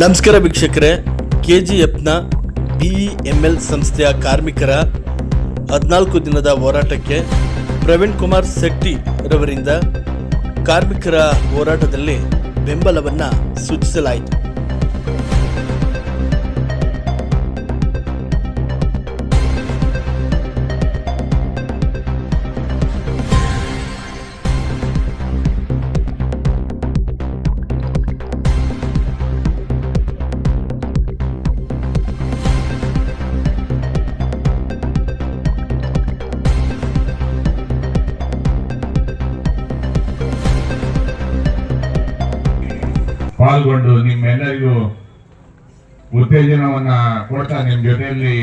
ನಮಸ್ಕಾರ ವೀಕ್ಷಕರೇ K G ಎಫ್ನ BEML ಸಂಸ್ಥೆಯ ಕಾರ್ಮಿಕರ ಹದಿನಾಲ್ಕು ದಿನದ ಹೋರಾಟಕ್ಕೆ ಪ್ರವೀಣ್ ಕುಮಾರ್ ಶೆಟ್ಟಿ ರವರಿಂದ ಕಾರ್ಮಿಕರ ಹೋರಾಟದಲ್ಲಿ ಬೆಂಬಲವನ್ನು ಸೂಚಿಸಲಾಯಿತು. ಪಾಲ್ಗೊಂಡು ನಿಮ್ಮೆಲ್ಲರಿಗೂ ಉತ್ತೇಜನವನ್ನ ಕೊಡ್ತಾ ನಿಮ್ಮ ಜೊತೆಯಲ್ಲಿ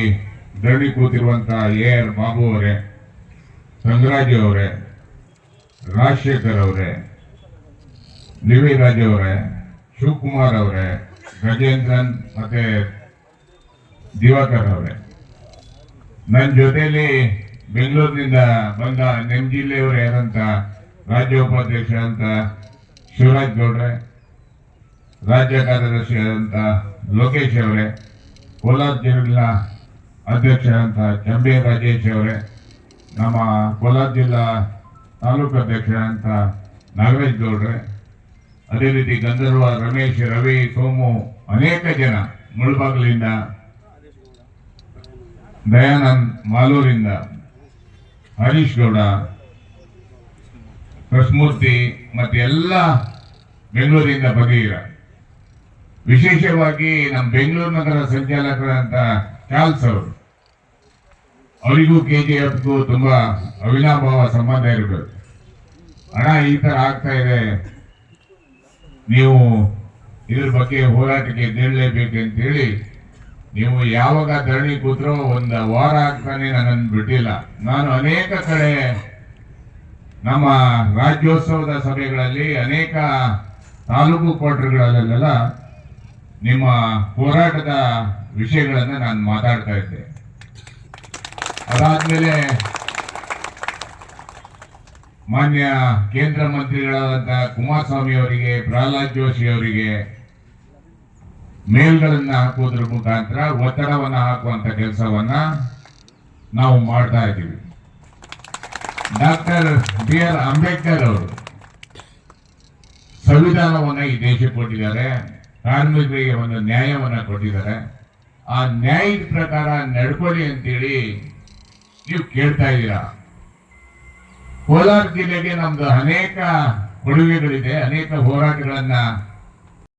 ದರಣಿ ಕೂತಿರುವಂತ ಎ ಆರ್ ಬಾಬು ಅವರೇ ಸಂಗರಾಜ್ ಅವರೇ, ರಾಜಶೇಖರ್ ಅವರೇ, ನಿವಿರಾಜ್ ಅವರೇ, ಶಿವಕುಮಾರ್ ಅವರೇ, ಗಜೇಂದ್ರನ್ ಮತ್ತೆ ದಿವಾಕರ್ ಅವರೇ. ನನ್ನ ಜೊತೆಯಲ್ಲಿ ಬೆಂಗಳೂರಿನಿಂದ ಬಂದ ನಮ್ಮ ಜಿಲ್ಲೆಯವರೇ ಆದಂತ ರಾಜ್ಯ ಉಪಾಧ್ಯಕ್ಷ ಅಂತ ಶಿವರಾಜ್ ಗೌಡ್ರೆ ರಾಜ್ಯ ಕಾರ್ಯದರ್ಶಿ ಅಂತ ಲೋಕೇಶ್ ಅವರೇ, ಕೋಲಾರ ಜಿಲ್ಲಾ ಅಧ್ಯಕ್ಷ ಅಂತ ಚಂಬೆ ರಾಜೇಶ್ ಅವರೇ, ನಮ್ಮ ಕೋಲಾರ ಜಿಲ್ಲಾ ತಾಲೂಕು ಅಧ್ಯಕ್ಷ ಅಂತ ನಾಗರಾಜ್ ಗೌಡ್ರೆ, ಅದೇ ರೀತಿ ಗಂಧರ್ವ, ರಮೇಶ್, ರವಿ, ಸೋಮು ಅನೇಕ ಜನ ಮುಳುಬಾಗಲಿಂದ, ದಯಾನಂದ್ ಮಾಲೂರಿಂದ, ಹರೀಶ್ ಗೌಡ, ಕೃಷ್ಣಮೂರ್ತಿ ಮತ್ತು ಎಲ್ಲ ಬೆಂಗಳೂರಿಂದ ಬಂದಿದ್ದೀರ ವಿಶೇಷವಾಗಿ ನಮ್ಮ ಬೆಂಗಳೂರು ನಗರ ಸಂಚಾಲಕರಂತ ಚಾರ್ಲ್ಸ್ ಅವರು. ಅವರಿಗೂ ಕೆ ಜಿ ಎಫ್ಗೂ ತುಂಬ ಅವಿನಾಭಾವ ಸಂಬಂಧ ಇರಬೇಕು ಹಣ ಈ ಥರ ಆಗ್ತಾ ಇದೆ. ನೀವು ಇದ್ರ ಬಗ್ಗೆ ಹೋರಾಟಕ್ಕೆ ಎದ್ದೇಳಲೇಬೇಕು ಅಂತೇಳಿ ನೀವು ಯಾವಾಗ ಧರಣಿ ಕೂತ್ರೋ ಒಂದು ವಾರ ಆಗ್ತಾನೆ ನನ್ನನ್ನು ಬಿಟ್ಟಿಲ್ಲ. ನಾನು ಅನೇಕ ಕಡೆ ನಮ್ಮ ರಾಜ್ಯೋತ್ಸವದ ಸಭೆಗಳಲ್ಲಿ ಅನೇಕ ತಾಲೂಕು ಕ್ವಾರ್ಟರ್ಗಳಲ್ಲೆಲ್ಲ ನಿಮ್ಮ ಹೋರಾಟದ ವಿಷಯಗಳನ್ನು ನಾನು ಮಾತಾಡ್ತಾ ಇದ್ದೆ. ಅದಾದ್ಮೇಲೆ ಮಾನ್ಯ ಕೇಂದ್ರ ಮಂತ್ರಿಗಳಾದಂತಹ ಕುಮಾರಸ್ವಾಮಿ ಅವರಿಗೆ, ಪ್ರಹ್ಲಾದ್ ಜೋಶಿ ಅವರಿಗೆ ಮೇಲ್ಗಳನ್ನು ಹಾಕೋದ್ರ ಮುಖಾಂತರ ಒತ್ತಡವನ್ನು ಹಾಕುವಂತ ಕೆಲಸವನ್ನ ನಾವು ಮಾಡ್ತಾ ಇದ್ದೀವಿ. ಡಾಕ್ಟರ್ ಬಿ ಆರ್ ಅಂಬೇಡ್ಕರ್ ಅವರು ಸಂವಿಧಾನವನ್ನು ಈ ದೇಶಕ್ಕೆ ಕೊಟ್ಟಿದ್ದಾರೆ. ಕಾರ್ಮಿಕರಿಗೆ ಒಂದು ನ್ಯಾಯವನ್ನು ಕೊಟ್ಟಿದ್ದಾರೆ. ಆ ನ್ಯಾಯದ ಪ್ರಕಾರ ನಡ್ಕೊಳ್ಳಿ ಅಂತೇಳಿ ನೀವು ಕೇಳ್ತಾ ಇದ್ದೀರಾ? ಕೋಲಾರ ಜಿಲ್ಲೆಗೆ ನಮ್ದು ಅನೇಕ ಕೊಡುಗೆಗಳಿದೆ, ಅನೇಕ ಹೋರಾಟಗಳನ್ನ